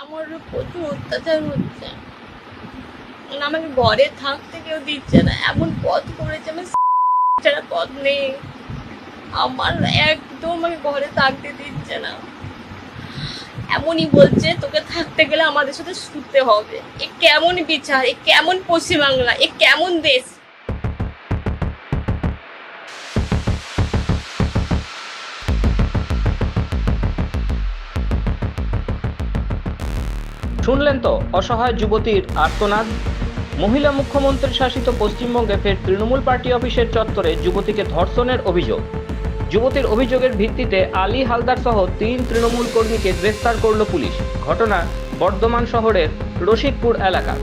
আমার প্রচুর অত্যাচার হচ্ছে। মানে আমাকে ঘরে থাকতে কেউ দিচ্ছে না। এমন পথ করেছে আমি ছাড়া পথ নেই। আমার একদম আমাকে ঘরে থাকতে দিচ্ছে না। এমনই বলছে, তোকে থাকতে গেলে আমাদের সাথে শুতে হবে। এ কেমন বিচার, এ কেমন পশ্চিমবাংলা, এ কেমন দেশ? শুনলেন তো, অসহায় যুবতীর আর্তনাদ? মহিলা মুখ্যমন্ত্রী শাসিত পশ্চিমবঙ্গে ফের তৃণমূল পার্টি অফিসের চত্বরে যুবতীকে ধর্ষণের অভিযোগ। যুবতীর অভিযোগের ভিত্তিতে আলী হালদার সহ তিন তৃণমূল কর্মীকে গ্রেফতার করল পুলিশ। ঘটনা বর্ধমান শহরের রশিকপুর এলাকা।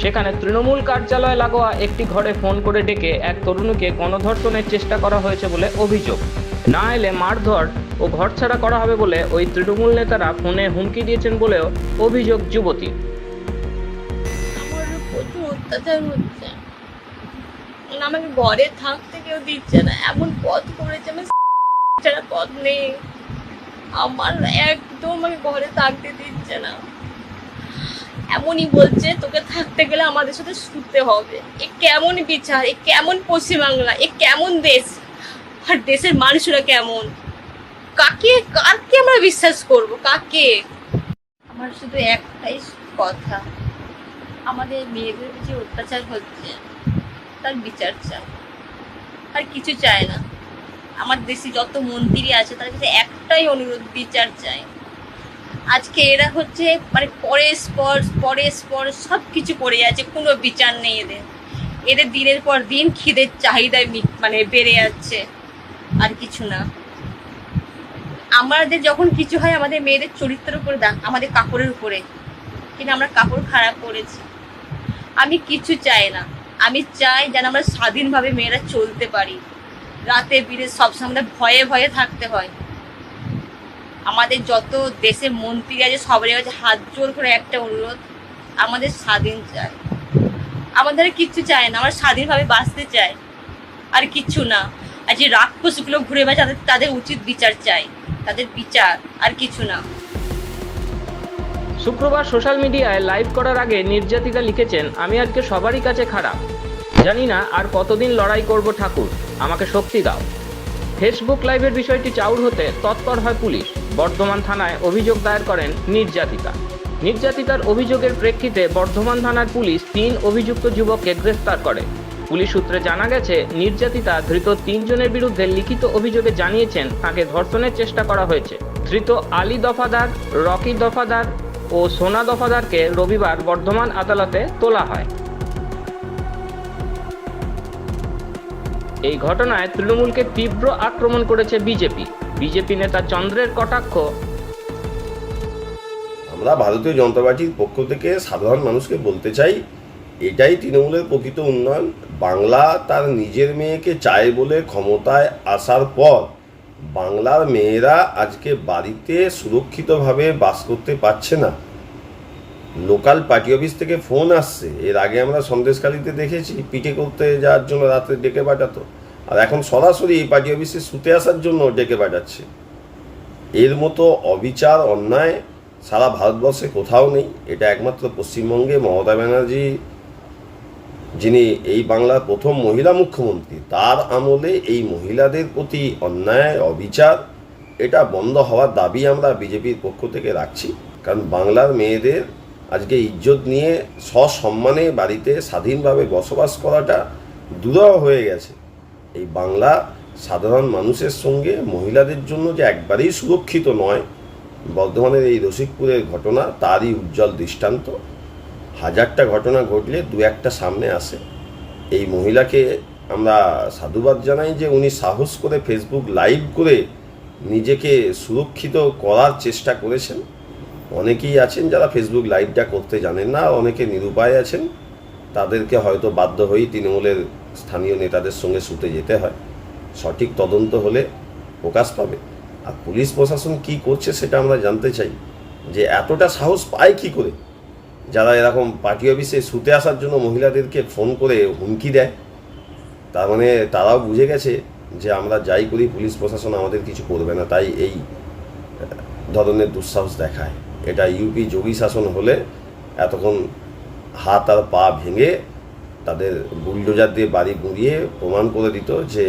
সেখানে তৃণমূল কার্যালয় লাগোয়া একটি ঘরে ফোন করে ডেকে এক তরুণীকে গণধর্ষণের চেষ্টা করা হয়েছে বলে অভিযোগ। না এলে মারধর ও ঘরছাড়া করা হবে বলে ওই তৃণমূল নেতারা ফোনে হুমকি দিয়েছেন বলেও অভিযোগ যুবতীর আমার প্রচুর অত্যাচার হচ্ছে। মানে আমাকে ঘরে থাকতে কেউ দিচ্ছে না। এমন পথ করেছে আমি ছাড়া পথ নেই। আমার একদম আমাকে ঘরে থাকতে দিচ্ছে না। এমনই বলছে, তোকে থাকতে গেলে আমাদের সাথে শুতে হবে। এ কেমন বিচার, এ কেমন পশ্চিমবাংলা, এ কেমন দেশ? আর দেশের মানুষরা কেমন? কাকে কাকে আমরা বিশ্বাস করব? কাকে? আমার শুধু একটাই কথা। আমাদের মেয়েদের যে অত্যাচার হচ্ছে, তার বিচার চাই। আর কিছু চায় না। আমার দেশে যত মন্ত্রী আছে, তার কাছে একটাই অনুরোধ, বিচার চাই। আজকে এরা হচ্ছে মানে পর, পরের পর সব কিছু করে যাচ্ছে, কোনো বিচার নেই এদের। এদের দিনের পর দিন খিদের চাহিদায় মানে বেড়ে যাচ্ছে। আর কিছু না। আমাদের যখন কিছু হয়, আমাদের মেয়েদের চরিত্রের উপরে দাগ আমাদের কাপড়ের উপরে। কিন্তু আমরা কাপড় খারাপ করেছি আমি কিছু চাই না। আমি চাই যেন আমরা স্বাধীনভাবে মেয়েরা চলতে পারি। রাতে বিরে সবসময় আমাদের ভয়ে ভয়ে থাকতে হয়। আমাদের যত দেশের মন্ত্রী আছে, সবারই কাছে হাত জোর করে একটা অনুরোধ, আমাদের স্বাধীন চাই। আমাদের কিচ্ছু চায় না, আমরা স্বাধীনভাবে বাঁচতে চাই। আর কিচ্ছু না। আর যে রাক্ষসগুলো ঘুরে বেড়ায় তাদের তাদের উচিত বিচার চাই। তাদের বিচার, আর কিছু না। শুক্রবার সোশ্যাল মিডিয়ায় লাইভ করার আগে নির্যাতিতা লিখেছেন, আমি আজকে সবারই কাছে খারাপ। জানি না আর কতদিন লড়াই করব ঠাকুর, আমাকে শক্তি দাও। ফেসবুক লাইভের বিষয়টি চাউর হতে তৎপর হয় পুলিশ। বর্ধমান থানায় অভিযোগ দায়ের করেন নির্যাতিতা। নির্যাতিতার অভিযোগের প্রেক্ষিতে বর্ধমান থানার পুলিশ তিন অভিযুক্ত যুবককে গ্রেফতার করে। পুলিশ সূত্রে জানা গেছে, নির্যাতিতা ধৃত তিনজনের বিরুদ্ধে লিখিত অভিযোগে জানিয়েছেন তাকে ধর্ষণের চেষ্টা করা হয়েছে। ধৃত আলী দফাদার, রকি দফাদার ও সোনা দফাদারকে রবিবার বর্ধমান আদালতে তোলা হয়। এই ঘটনায় তৃণমূলকে তীব্র আক্রমণ করেছে বিজেপি। বিজেপি নেতা চন্দ্রের কটাক্ষ। আমরা ভারতীয় জনতা পার্টির পক্ষ থেকে সাধারণ মানুষকে বলতে চাই এটাই তৃণমূলের প্রকৃত উন্নয়ন। বাংলা তার নিজের মেয়েকে চায় বলে ক্ষমতায় আসার পর বাংলার মেয়েরা আজকে বাড়িতে সুরক্ষিতভাবে বাস করতে পারছে না। লোকাল পার্টি অফিস থেকে ফোন আসছে। এর আগে আমরা সন্দেশকালীতে দেখেছি, পিঠে করতে যাওয়ার জন্য রাতে ডেকে পাঠাতো। আর এখন সরাসরি এই পার্টি অফিসে শুতে আসার জন্য ডেকে পাঠাচ্ছে। এর মতো অবিচার, অন্যায় সারা ভারতবর্ষে কোথাও নেই। এটা একমাত্র পশ্চিমবঙ্গে মমতা ব্যানার্জি যিনি এই বাংলার প্রথম মহিলা মুখ্যমন্ত্রী, তার আমলে এই মহিলাদের প্রতি অন্যায়, অবিচার, এটা বন্ধ হওয়ার দাবি আমরা বিজেপির পক্ষ থেকে রাখছি। কারণ বাংলার মেয়েদের আজকে ইজ্জত নিয়ে সসম্মানে বাড়িতে স্বাধীনভাবে বসবাস করাটা দুরহ হয়ে গেছে। এই বাংলা সাধারণ মানুষের সঙ্গে মহিলাদের জন্য যে একবারেই সুরক্ষিত নয়, বর্ধমানের এই রসিকপুরের ঘটনা, তারই উজ্জ্বল দৃষ্টান্ত। হাজারটা ঘটনা ঘটলে দু একটা সামনে আসে। এই মহিলাকে আমরা সাধুবাদ জানাই যে উনি সাহস করে ফেসবুক লাইভ করে নিজেকে সুরক্ষিত করার চেষ্টা করেছেন। অনেকেই আছেন যারা ফেসবুক লাইভটা করতে জানেন না, অনেকে নিরুপায় আছেন। তাদেরকে হয়তো বাধ্য হয়েই তৃণমূলের স্থানীয় নেতাদের সঙ্গে শুতে যেতে হয়। সঠিক তদন্ত হলে প্রকাশ পাবে। আর পুলিশ প্রশাসন কি করছে সেটা আমরা জানতে চাই যে এতটা সাহস পায় কি করে? যারা এরকম পার্টি অফিসে শুতে আসার জন্য মহিলাদেরকে ফোন করে হুমকি দেয়, তার মানে তারাও বুঝে গেছে যে আমরা যাই করি, পুলিশ প্রশাসন আমাদের কিছু করবে না, তাই এই ধরনের দুঃসাহস দেখায়। এটা ইউপি যোগী শাসন হলে এতক্ষণ হাত আর পা ভেঙে তাদের বুলডোজার দিয়ে বাড়ি গুঁড়িয়ে প্রমাণ করে দিত যে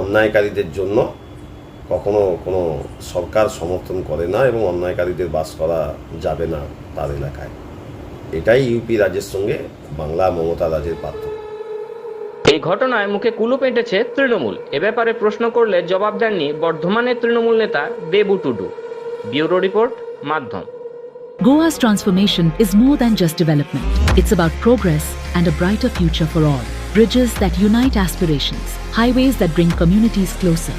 অন্যায়কারীদের জন্য কখনো কোনো সরকার সমর্থন করে না এবং অন্যায়কারীদের বাস করা যাবে না তার এলাকায়। এটাই ইউপি রাজ্যের সঙ্গে বাংলা মমতা রাজের পার্থক্য। এই ঘটনায় মুখে কুলু পেঁটেছে তৃণমূল। এ ব্যাপারে প্রশ্ন করলে জবাব দেননি বর্ধমানের তৃণমূল নেতা দেবু টুডু। বিউরো রিপোর্ট মাধ্যম। Goa's transformation is more than just development. It's about progress and a brighter future for all. Bridges that unite aspirations highways that bring communities closer